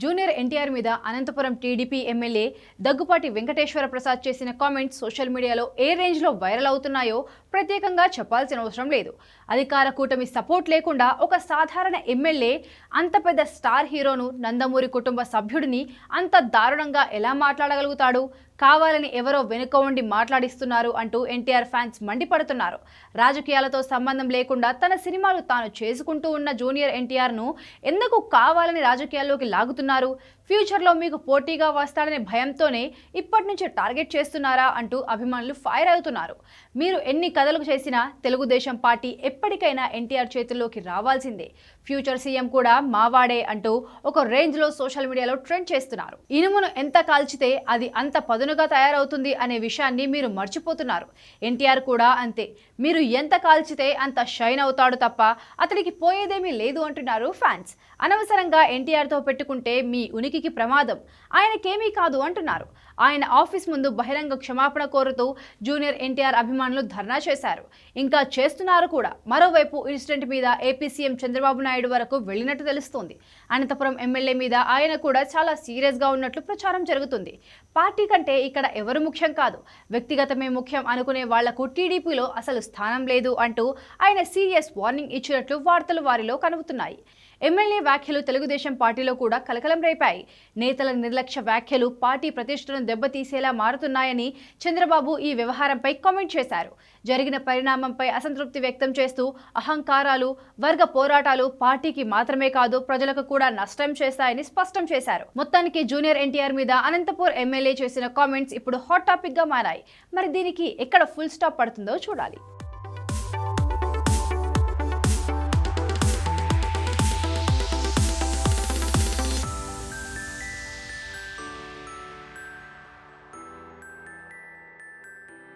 Junior NTR మీద Anantapuram TDP MLA Daggubati Venkateswara Prasad చేసిన comments social మీడియాలో ఏ రేంజ్లో వైరల్ అవుతున్నాయో ప్రత్యేకంగా చెప్పాల్సిన అవసరం లేదు. అధికార కూటమి సపోర్ట్ లేకుండా ఒక సాధారణ ఎమ్మెల్యే అంత పెద్ద స్టార్ హీరోను నందమూరి కుటుంబ సభ్యుడిని అంత దారుణంగా ఎలా మాట్లాడగలుగుతాడు? కావాలని ఎవరో వెనుక ఉండి మాట్లాడిస్తున్నారు అంటూ ఎన్టీఆర్ ఫ్యాన్స్ మండిపడుతున్నారు. రాజకీయాలతో సంబంధం లేకుండా తన సినిమాలు తాను చేసుకుంటూ ఉన్న జూనియర్ ఎన్టీఆర్ను ఎందుకు కావాలని రాజకీయాల్లోకి లాగుతున్నారు? చేస్తున్నారు ఫ్యూచర్లో మీకు పోటీగా వస్తాడనే భయంతోనే ఇప్పటి నుంచి టార్గెట్ చేస్తున్నారా అంటూ అభిమానులు ఫైర్ అవుతున్నారు. మీరు ఎన్ని కథలు చేసినా తెలుగుదేశం పార్టీ ఎప్పటికైనా ఎన్టీఆర్ చేతుల్లోకి రావాల్సిందే. ఫ్యూచర్ సీఎం కూడా మావాడే అంటూ ఒక రేంజ్లో సోషల్ మీడియాలో ట్రెండ్ చేస్తున్నారు. ఇనుమును ఎంత కాల్చితే అది అంత పదునుగా తయారవుతుంది అనే విషయాన్ని మీరు మర్చిపోతున్నారు. ఎన్టీఆర్ కూడా అంతే. మీరు ఎంత కాల్చితే అంత షైన్ అవుతాడు తప్ప అతనికి పోయేదేమీ లేదు అంటున్నారు ఫ్యాన్స్. అనవసరంగా ఎన్టీఆర్తో పెట్టుకుంటే మీ ఉనికి ఉనికికి ప్రమాదం. ఆయనకేమీ కాదు అంటున్నారు. ఆయన ఆఫీస్ ముందు బహిరంగ క్షమాపణ కోరుతూ జూనియర్ ఎన్టీఆర్ అభిమానులు ధర్నా చేశారు. ఇంకా చేస్తున్నారు కూడా. మరోవైపు ఇన్సిడెంట్ మీద ఏపీ సీఎం చంద్రబాబు నాయుడు వరకు వెళ్ళినట్టు తెలుస్తోంది. అనంతపురం ఎమ్మెల్యే మీద ఆయన కూడా చాలా సీరియస్గా ఉన్నట్లు ప్రచారం జరుగుతుంది. పార్టీ కంటే ఇక్కడ ఎవరు ముఖ్యం కాదు. వ్యక్తిగతమే ముఖ్యం అనుకునే వాళ్ళకు టీడీపీలో అసలు స్థానం లేదు అంటూ ఆయన సీరియస్ వార్నింగ్ ఇచ్చినట్లు వార్తలు వారిలో కనుగుతున్నాయి. ఎమ్మెల్యే వ్యాఖ్యలు తెలుగుదేశం పార్టీలో కూడా కలకలం రేపాయి. నేతల నిర్లక్ష్య వ్యాఖ్యలు పార్టీ ప్రతిష్టను దెబ్బతీసేలా మారుతున్నాయని చంద్రబాబు ఈ వ్యవహారంపై కామెంట్ చేశారు. జరిగిన పరిణామంపై అసంతృప్తి వ్యక్తం చేస్తూ అహంకారాలు వర్గ పోరాటాలు పార్టీకి మాత్రమే కాదు ప్రజలకు కూడా నష్టం చేస్తాయని స్పష్టం చేశారు. మొత్తానికి జూనియర్ ఎన్టీఆర్ మీద అనంతపూర్ ఎమ్మెల్యే చేసిన కామెంట్స్ ఇప్పుడు హాట్ టాపిక్గా మారాయి. మరి దీనికి ఎక్కడ ఫుల్ స్టాప్ పడుతుందో చూడాలి.